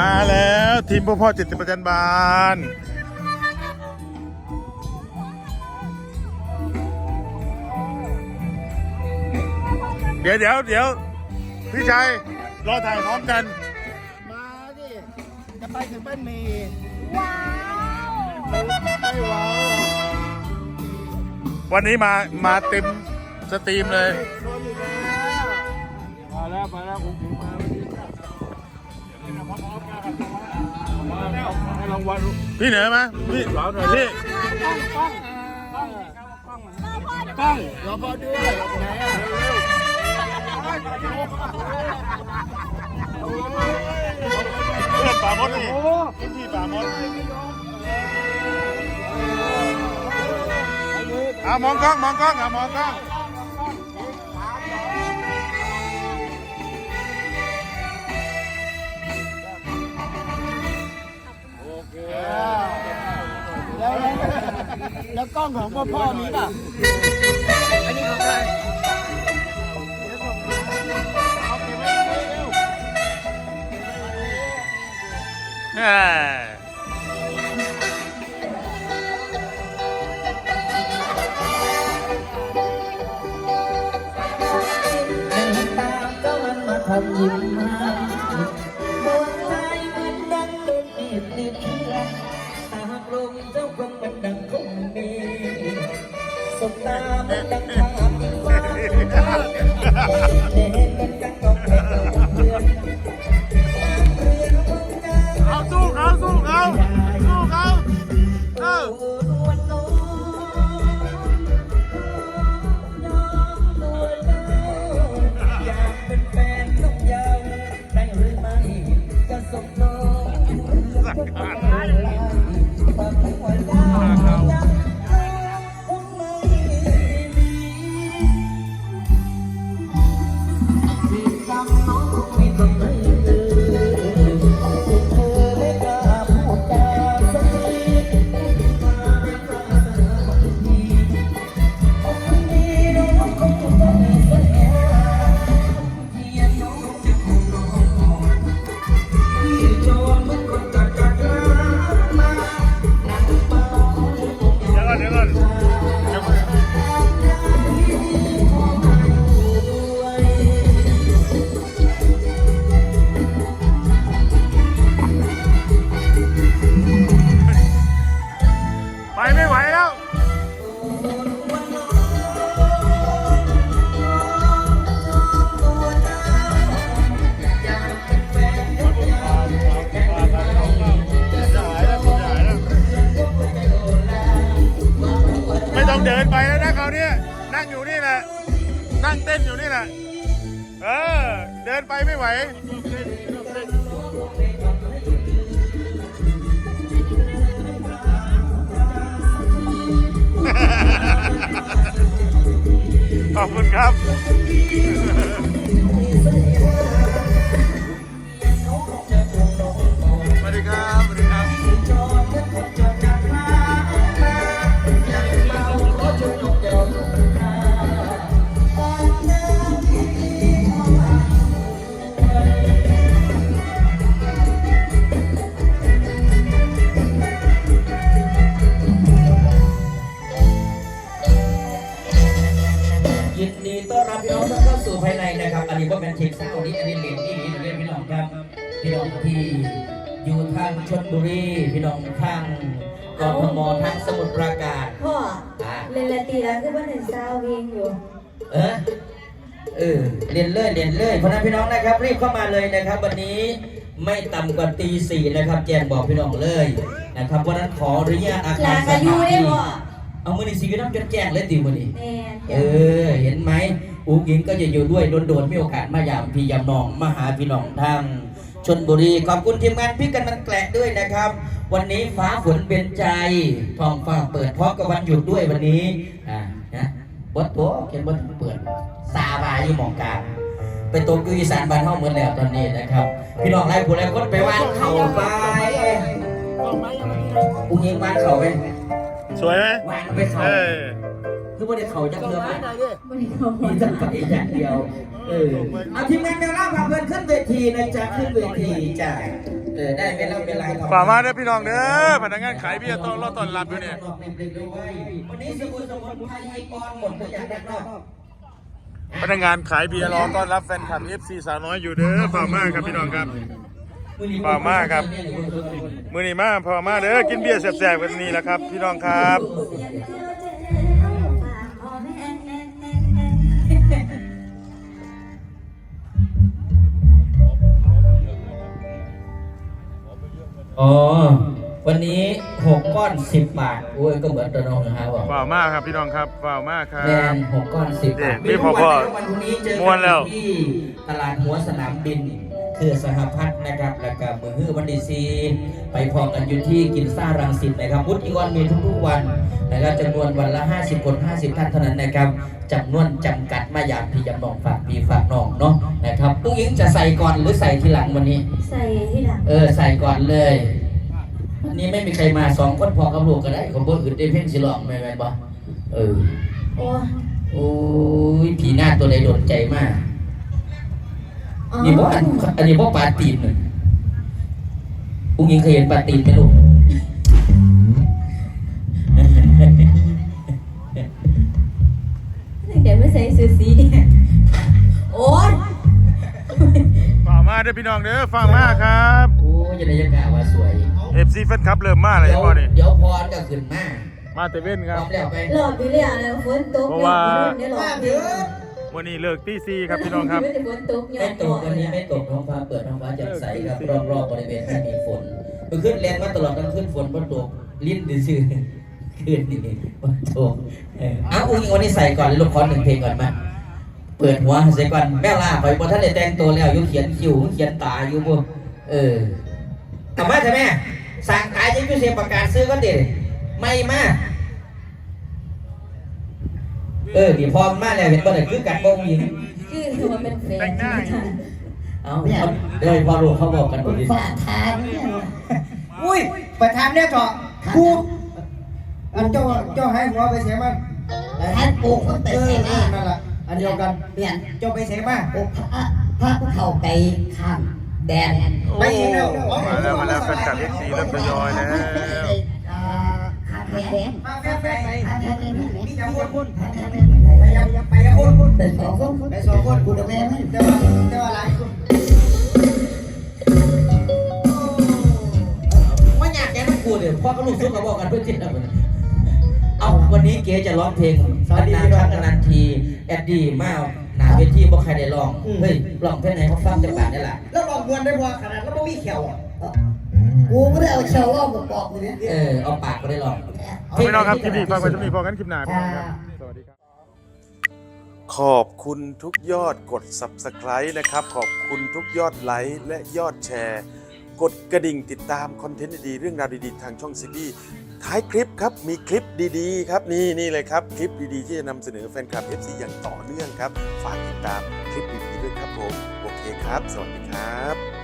มาแล้วทีมพ่อพ่อจิตประจันบานเดี๋ยวเดี๋ยวเดี๋ยวพี่ชัยรอถ่ายพร้อมกัน มาดิจะไปถึงบ้านเมย์ว้าวไม่ว้าววันนี้มามาเต็มสตรีมเลย รางวัลพี่เหนือไหมพี่สาวหน่อยพี่กล้องรอพอด้วยไหนอะเพื่อนป่ามดนี่พี่ป่ามดอะมองกล้องมองกล้องอะมองกล้อง แล้วกล้องของพ่อพ่อมีป่ะอันนี้ของใครแหม่เดินตามก็มันมาทำยิ้มให้ สบตาเมือนดังภาพที่ฟ้า ดินไปไม่ไหว ขอบคุณครับ องที่อยู่ทางชลบุรีพี่น้องทางกทมทางสมุทรปราการพ่ออะเล่นละตีแล้วคือว่าหนึ่งซาวเองอยู่ เออเออเรียนเลยเรียนเลยเพราะฉะนั้นพี่น้องนะครับ รีบเข้ามาเลยนะครับ วันนี้ไม่ต่ำกว่าตีสี่นะครับแจ้งบอกพี่น้องเลยนะครับเพราะฉะนั้นขออนุญาตอาคารลาสกาถานยูได้ที่พ่อเอามือในสีน้ำจนแจ้งเลยติวันนี้แม่เออ เห็นไหมอูกิงก็จะอยู่ด้วยโดนๆมีโอกาสมายามพี่ยามน้องมาหาพี่น้องทาง ชนบุรี ขอบคุณทีมงานพี่กันมันแกละด้วยนะครับ วันนี้ฟ้าฝนเป็นใจท้องฟ้าเปิดพร้อมกับวันหยุดด้วยวันนี้อ่านะบดตัวเขียนบดเปิดซาบายอยู่หมองกลางไปตกอยู่อีสานบ้านเฮาเหมือนแล้วตอนนี้นะครับ พี่น้องไล่ผู้ไล่คนไปว่านเขาไปกล้องไม้ยังไม่มีเลยอุ้งยิงว่านเขาไปสวยไหมว่านไปเขา เออคือบ่ได้เขาจักกล้องเรือไม้มาหน่อยดิวันนี้เขามีแต่ไปอย่างเดียว เออเอาทีมงานแนวร่างพาเพื่อนขึ้นเวทีนะจ๊ะขึ้นเวทีจ้ะเออได้เป็นเราเป็นไรฝากมาเด้อพี่น้องเด้อพนักงานขายเบียร์ต้องรอต้อนรับอยู่เนี่ยวันนี้สมุนสมุนไพรไอกรหมดตัวอย่างด้านนอกพนักงานขายเบียร์รอต้อนรับแฟนคลับ FC สาวน้อยอยู่เด้อฝากมาครับพี่น้องครับฝากมาครับ มื้อนี้มาพอมาเด้อกินเบียร์แซ่บๆกันนี่แหละครับ พี่น้องครับ อ๋อ วันนี้หกก้อนสิบบาทโอ้ยก็เหมือนตัวน้องนะฮะบอกฝากมาครับพี่น้องครับฝากมาครัแดบนหกก้อนสิบบาทนี่พ่อพ่อวันพรุ่งนี้เจอม่วนแล้ว ที่ตลาดหัวสนามบิน คือสหพัฒน์นะครับแล้วก็มือฮื้อวันดีซีไปพอกันอยู่ที่กินซ่ารังสิตนะครับพุธอีกวันมีทุกๆวันนะครับจำนวนวันละ 50 คน 50 ท่านเท่านั้นนะครับจำนวนจำกัดมาอย่างพี่ยำนองฝากพี่ฝากน้องเนาะนะครับปุ๊กยิงจะใส่ก่อนหรือใส่ทีหลังวันนี้ ใส่ที่หลังเออใส่ก่อนเลยวันนี้ไม่มีใครมาสองคนพอกับลูกก็ได้คนบนอื่นได้เพ่งสิหลอกไม่แม่นบ่เออโอ้โอ้ยผีหน้าตัวใดโดนใจมากอ๋อ นี่บ่อันอันนี้บ่ปลาตีนเลยอุ้งยิงเคยเห็นปลาตีนไหมลูกเดี๋ยวไม่ใส่สูทสีเนี่ยโอ้ยฝากมาเด้อพี่น้องเด้อฝากมาครับโอ้ยจะได้ยังกะว่าสวย FC แฟนคลับเริ่มมาแล้วเดี๋ยวบ่นี่เดี๋ยวพรก็ขึ้นมามาเตเว่นพคร้รัอบมแล้วไปหลอดไปเรื่อยแล้วฝนตกเพราะว่าเนี่ยหลอดเยอะ วันนี้เลิกตีซีครับพี่น้องครับ ไม่แต่ฝนตกหยอไม่ดตกวันนี้ไม่ตกท้องฟ้าเปิดท้องฟ้าแจ่มใสครับรอบๆบริเวณไม่มีฝนมันขึ้นแรงมาตลอดกลางคืนฝนบ่ตกลิ้นซื่อๆคืนนี่บ่ตกเออเอาอุ้งอิงวันนี้ใส่ก่อนเลยลูกขอหนึ่งเพลงก่อนมาเปิดหัวเสียก่อนแม่ล่าไปบนท่านได้แต่งตัวแล้วอยุเขียนคิ้วเขียนตาอยู่บ่เออเอามาใช่ไหมสั่งขายจะยุ่เสียประกาศซื้อก็เด็ดไม่มา เออดีพร้อมมาแล้วเห็นบ่ได้คือกันบ่มีคือคือมันเป็นแฟนแต่งหน้าอยู่เอาเอาเดี๋ยวพอรู้เขาบอกกันบ่ดีฝากทานอุ้ยประธานเนี่ยเถอะกูอันเจ้าเจ้าให้หัวไปเสียมันท่านปลูกตั้งแต่เออเสเอนาอนั่นแหละอันเดียวกันเปลี่ยนเจ้าไปเสียมาปลูกพระพระเข้าไปข้ามแดนไปอีกแล้วมาแล้วมาแล้วแฟนคลับ FC เริ่มทยอยแล้วอ่าข้ามแดนมาแฟนแฟนไปข้ามแดนนี่นี่จะคนคนข้ามแดนไปยังไปยังคนคนเป็นสองคนไปสองคนกูจะแม่ไหมเจ้าว่าเจ้าว่าหลายคนว่าอยากแกต้องกูเดี๋ยว พ่อกับลูกซุกเขาบอกกันเพื่อที่จะเอาวันนี้เก๋จะร้องเพลงนานๆครั้งนานๆที แอดดี้มาหนาเวทีบ่ใครได้ร้อง เฮ้ยร้องเพลงไหนเขาฟังจังหวะนี่แหละแล้วลองมวนได้พอขนาดแล้วไม่มีเขียวอะ กูไม่ได้เอาเชลว่ามาบอกเลยเนี่ยเออเอาปากก็ได้ร้องพี่น้องครับคลิปนี้ฝากไว้จะมีพอกันคลิปหน้าพี่น้องครับสวัสดีครับ ขอบคุณทุกยอดกด Subscribe นะครับ ขอบคุณทุกยอดไลค์และยอดแชร์ กดกระดิ่งติดตามคอนเทนต์ดีๆเรื่องราวดีๆ ทางช่องซีบีท้ายคลิปครับมีคลิปดีๆ ครับนี่นี่เลยครับคลิปดีๆ ที่จะนำเสนอแฟนคลับ FC อย่างต่อเนื่องครับ ฝากติดตามคลิปดีๆด้วยครับผมโอเคครับ สวัสดีครับ